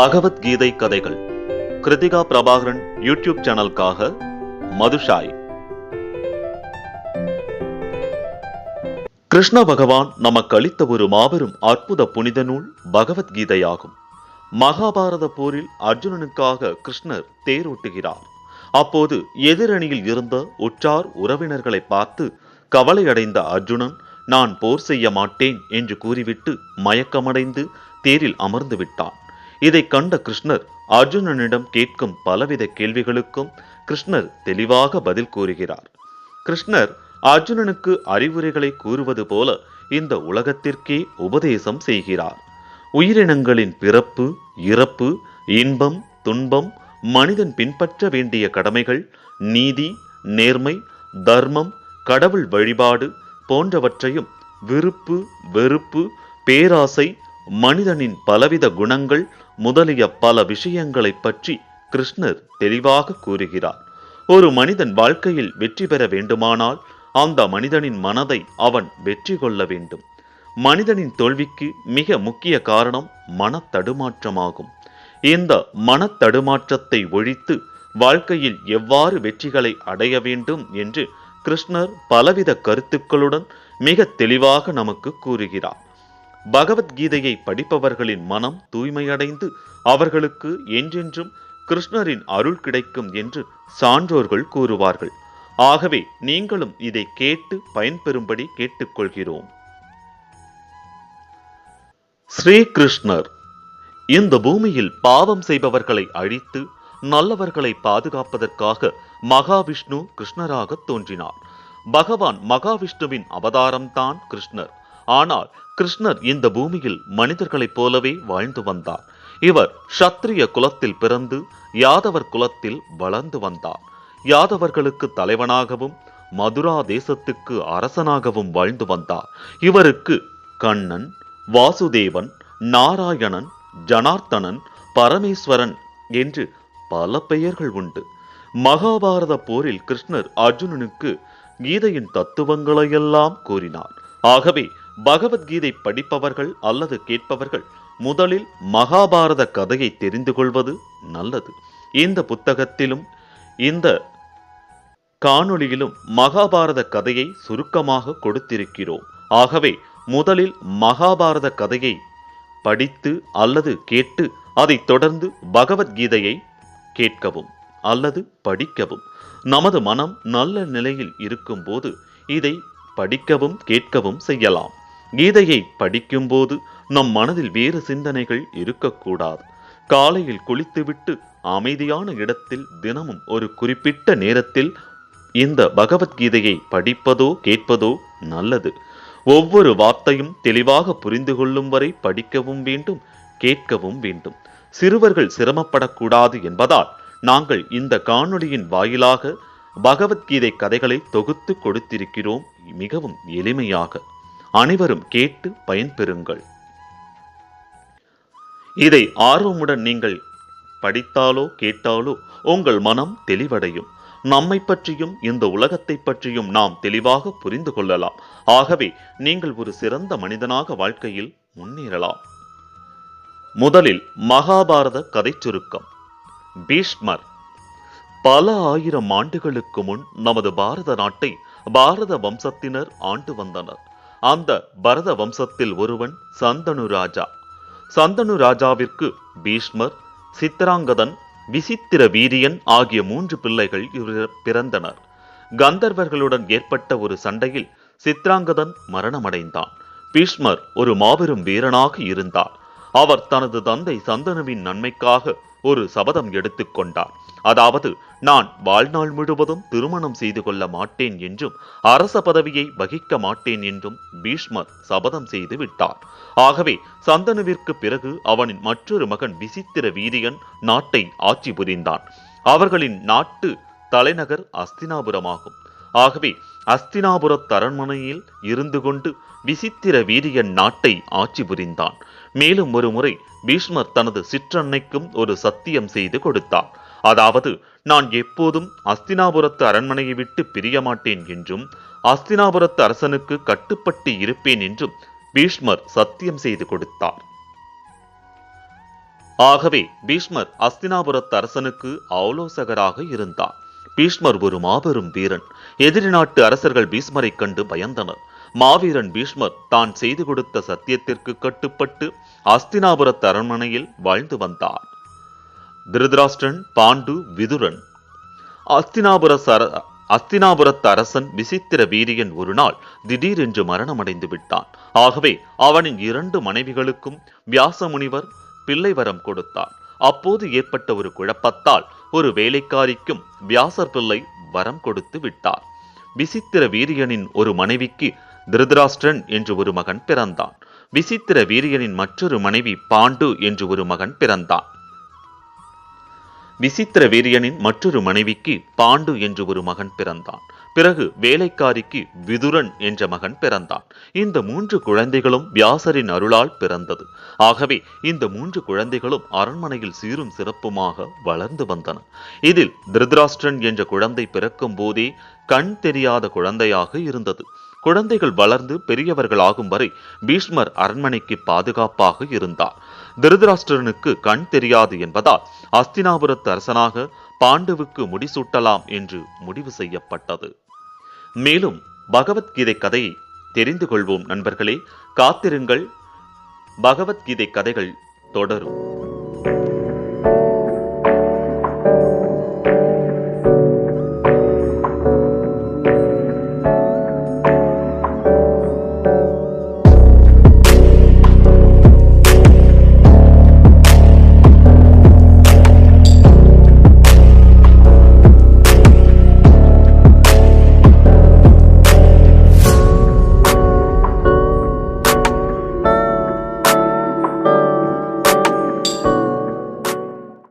பகவத்கீதை கதைகள். கிருத்திகா பிரபாகரன் யூடியூப் சேனலுக்காக மதுஷாய். கிருஷ்ண பகவான் நமக்கு அளித்த ஒரு மாபெரும் அற்புத புனித நூல் பகவத்கீதையாகும். மகாபாரத போரில் அர்ஜுனனுக்காக கிருஷ்ணர் தேரோட்டுகிறார். அப்போது எதிரணியில் இருந்த உற்றார் உறவினர்களை பார்த்து கவலையடைந்த அர்ஜுனன் நான் போர் செய்ய மாட்டேன் என்று கூறிவிட்டு மயக்கமடைந்து தேரில் அமர்ந்து விட்டான். இதை கண்ட கிருஷ்ணர் அர்ஜுனனிடம் கேட்கும் பலவித கேள்விகளுக்கும் கிருஷ்ணர் தெளிவாக பதில் கூறுகிறார். கிருஷ்ணர் அர்ஜுனனுக்கு அறிவுரைகளை கூறுவது போல இந்த உலகத்திற்கே உபதேசம் செய்கிறார். உயிரினங்களின் பிறப்பு இறப்பு இன்பம் துன்பம் மனிதன் பின்பற்ற வேண்டிய கடமைகள் நீதி நேர்மை தர்மம் கடவுள் வழிபாடு போன்றவற்றையும் விருப்பு வெறுப்பு பேராசை மனிதனின் பலவித குணங்கள் முதலிய பல விஷயங்களைப் பற்றி கிருஷ்ணர் தெளிவாக கூறுகிறார். ஒரு மனிதன் வாழ்க்கையில் வெற்றி பெற வேண்டுமானால் அந்த மனிதனின் மனதை அவன் வெற்றி கொள்ள வேண்டும். மனிதனின் தோல்விக்கு மிக முக்கிய காரணம் மனத்தடுமாற்றமாகும் இந்த மனத்தடுமாற்றத்தை ஒழித்து வாழ்க்கையில் எவ்வாறு வெற்றிகளை அடைய வேண்டும் என்று கிருஷ்ணர் பலவித கருத்துக்களுடன் மிக தெளிவாக நமக்கு கூறுகிறார். பகவத்கீதையை படிப்பவர்களின் மனம் தூய்மையடைந்து அவர்களுக்கு என்றென்றும் கிருஷ்ணரின் அருள் கிடைக்கும் என்று சான்றோர்கள் கூறுவார்கள். ஆகவே நீங்களும் இதை கேட்டு பயன்பெறும்படி கேட்டுக்கொள்கிறோம். ஸ்ரீகிருஷ்ணர் இந்த பூமியில் பாவம் செய்பவர்களை அழித்து நல்லவர்களை பாதுகாப்பதற்காக மகாவிஷ்ணு கிருஷ்ணராக தோன்றினார். பகவான் மகாவிஷ்ணுவின் அவதாரம்தான் கிருஷ்ணர். ஆனால் கிருஷ்ணர் இந்த பூமியில் மனிதர்களைப் போலவே வாழ்ந்து வந்தார். இவர் சத்திரிய குலத்தில் பிறந்து யாதவர் குலத்தில் வளர்ந்து வந்தார். யாதவர்களுக்கு தலைவனாகவும் மதுரா தேசத்துக்கு அரசனாகவும் வாழ்ந்து வந்தார். இவருக்கு கண்ணன் வாசுதேவன் நாராயணன் ஜனார்த்தனன் பரமேஸ்வரன் என்று பல பெயர்கள் உண்டு. மகாபாரத போரில் கிருஷ்ணர் அர்ஜுனனுக்கு கீதையின் தத்துவங்களையெல்லாம் கூறினார். ஆகவே பகவத்கீதை படிப்பவர்கள் அல்லது கேட்பவர்கள் முதலில் மகாபாரத கதையை தெரிந்து கொள்வது நல்லது. இந்த புத்தகத்திலும் இந்த காணொளியிலும் மகாபாரத கதையை சுருக்கமாக கொடுத்திருக்கிறோம். ஆகவே முதலில் மகாபாரத கதையை படித்து அல்லது கேட்டு அதைத் தொடர்ந்து பகவத்கீதையை கேட்கவும் அல்லது படிக்கவும். நமது மனம் நல்ல நிலையில் இருக்கும்போது இதை படிக்கவும் கேட்கவும் செய்யலாம். கீதையை படிக்கும்போது நம் மனதில் வேறு சிந்தனைகள் இருக்கக்கூடாது. காலையில் குளித்துவிட்டு அமைதியான இடத்தில் தினமும் ஒரு குறிப்பிட்ட நேரத்தில் இந்த பகவத்கீதையை படிப்பதோ கேட்பதோ நல்லது. ஒவ்வொரு வார்த்தையும் தெளிவாக புரிந்து கொள்ளும் வரை படிக்கவும் வேண்டும் கேட்கவும் வேண்டும். சிறுவர்கள் சிரமப்படக்கூடாது என்பதால் நாங்கள் இந்த காணொளியின் வாயிலாக பகவத்கீதை கதைகளை தொகுத்து கொடுத்திருக்கிறோம் மிகவும் எளிமையாக. அனைவரும் கேட்டு பயன்பெறுங்கள். இதை ஆர்வமுடன் நீங்கள் படித்தாலோ கேட்டாலோ உங்கள் மனம் தெளிவடையும். நம்மை பற்றியும் இந்த உலகத்தை பற்றியும் நாம் தெளிவாக புரிந்து கொள்ளலாம். ஆகவே நீங்கள் ஒரு சிறந்த மனிதனாக வாழ்க்கையில் முன்னேறலாம். முதலில் மகாபாரத கதை சுருக்கம். பீஷ்மர் பல ஆயிரம் ஆண்டுகளுக்கு முன் நமது பாரத நாட்டை பாரத வம்சத்தினர் ஆண்டு வந்தனர். அந்த பரத வம்சத்தில் ஒருவன் சந்தனு ராஜா. சந்தனு ராஜாவிற்கு பீஷ்மர் சித்தராங்கதன் விசித்திர வீரியன் ஆகிய மூன்று பிள்ளைகள் பிறந்தனர். கந்தர்வர்களுடன் ஏற்பட்ட ஒரு சண்டையில் சித்ராங்கதன் மரணமடைந்தான். பீஷ்மர் ஒரு மாபெரும் வீரனாக இருந்தார். அவர் தனது தந்தை சந்தனுவின் நன்மைக்காக ஒரு சபதம் எடுத்துக்கொண்டார் அதாவது நான் வாழ்நாள் முழுவதும் திருமணம் செய்து கொள்ள மாட்டேன் என்றும் அரச பதவியை வகிக்க மாட்டேன் என்றும் பீஷ்மர் சபதம் செய்து விட்டார். ஆகவே சந்தனுவிற்கு பிறகு அவனின் மற்றொரு மகன் விசித்திர வீரியன் நாட்டை ஆட்சி புரிந்தான். அவர்களின் நாட்டு தலைநகர் அஸ்தினாபுரமாகும். ஆகவே அஸ்தினாபுரத் அரண்மனையில் இருந்து கொண்டு விசித்திர வீரியன் நாட்டை ஆட்சி புரிந்தான். மேலும் ஒரு முறை பீஷ்மர் தனது சிற்றன்னைக்கும் ஒரு சத்தியம் செய்து கொடுத்தார். அதாவது நான் எப்போதும் அஸ்தினாபுரத்து அரண்மனையை விட்டு பிரிய மாட்டேன் என்றும் அஸ்தினாபுரத்து அரசனுக்கு கட்டுப்பட்டு இருப்பேன் என்றும் பீஷ்மர் சத்தியம் செய்து கொடுத்தார். ஆகவே பீஷ்மர் அஸ்தினாபுரத்து அரசனுக்கு ஆலோசகராக இருந்தார். பீஷ்மர் ஒரு மாபெரும் வீரன். எதிரி நாட்டு அரசர்கள் பீஷ்மரைக் கண்டு பயந்தனர். மாவீரன் பீஷ்மர் தான் செய்து கொடுத்த சத்தியத்திற்கு கட்டுப்பட்டு அஸ்தினாபுரத்து அரண்மனையில் வாழ்ந்து வந்தார் திருதராஷ்டிரன் பாண்டு விதுரன். அஸ்தினாபுர அஸ்தினாபுரத்து அரசன் விசித்திர வீரியன் ஒரு நாள் திடீரென்று மரணமடைந்து விட்டான். ஆகவே அவனின் இரண்டு மனைவிகளுக்கும் வியாச முனிவர் பிள்ளை வரம் கொடுத்தார் அப்போது ஏற்பட்ட ஒரு குழப்பத்தால் ஒரு வேலைக்காரிக்கும் வியாசர் பிள்ளை வரம் கொடுத்து விட்டார். விசித்திர வீரியனின் ஒரு மனைவிக்கு திருதராஷ்டிரன் என்று ஒரு மகன் பிறந்தான். விசித்திர வீரியனின் மற்றொரு மனைவி பாண்டு என்று ஒரு மகன் பிறந்தான். விசித்திர வீரியனின் மற்றொரு மனைவிக்கு பாண்டு என்று ஒரு மகன் பிறந்தான். பிறகு வேலைக்காரிக்கு விதுரன் என்ற மகன் பிறந்தான். இந்த மூன்று குழந்தைகளும் வியாசரின் அருளால் பிறந்தது. ஆகவே இந்த மூன்று குழந்தைகளும் அரண்மனையில் சீரும் சிறப்புமாக வளர்ந்து வந்தன. இதில் திருதராஷ்டிரன் என்ற குழந்தை பிறக்கும் போதே கண் தெரியாத குழந்தையாக இருந்தது. குழந்தைகள் வளர்ந்து பெரியவர்கள் ஆகும் வரை பீஷ்மர் அரண்மனைக்கு பாதுகாப்பாக இருந்தார். திருதராஷ்டிரனுக்கு கண் தெரியாது என்பதால் அஸ்தினாபுரத்து அரசனாக பாண்டுவுக்கு முடிசூட்டலாம் என்று முடிவு செய்யப்பட்டது. மேலும் பகவத்கீதை கதையை தெரிந்து கொள்வோம் நண்பர்களே. காத்திருங்கள். பகவத்கீதை கதைகள் தொடரும்.